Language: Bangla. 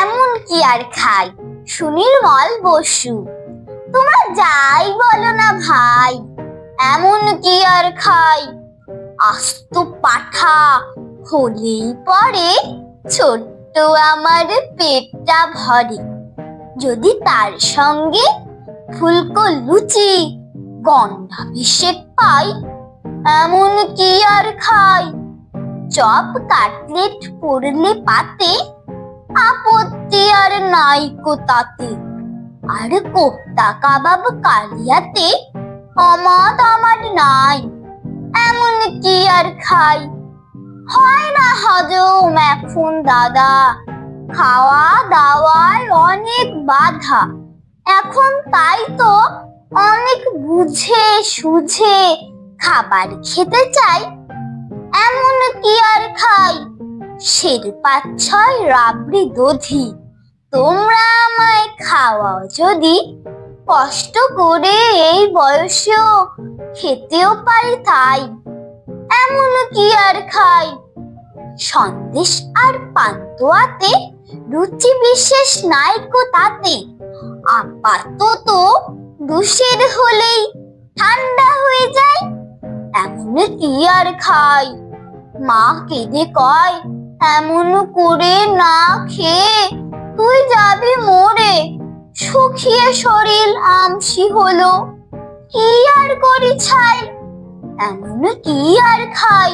এমন কি আর খাই? সুনীল মল বসু। তোমরা যাই বলো না ভাই, এমন কি আর খাই? আস্ত পাঠা, হলেই পরে ছোট্ট আমার পেটটা ভরে। যদি তার সঙ্গে ফুলকো লুচি গন্ধাভিষেক পাই এমন কি আর খাই? চপ, কাটলেট, পড়লে পাতে, আপত্তি আর নাই তাতে। আর কোপ্তা কাবাব কালিয়াতে অমত আমার নাই। এমন কি আর খাই? হয় না হজম এখন, দাদা। খাওয়া দাওয়ার অনেক বাধা। এখন তাই তো অনেক বুঝে, সুঝে খাবার খেতে চাই, এমন কি আর খাই? শের পাঁচ ছয় রাবড়ি দধি, তোমরা আমায় খাওয়াও যদি কষ্ট করে এই বয়সেও খেতেও পারি তাই, এমন কি আর খাই? সন্দেশ আর পান্তুয়াতে রুচি বিশেষ নাই কো তাতে, আপাতত দুষের হলেই ঠান্ডা হয়ে যায় কি আর খাই? মা কেঁদে কয়, এমন করে না খেয়ে তুই যাবি মরে। শুকিয়ে শরীর আমসি হলো। কি আর করি ছাই? এমন কি আর খাই?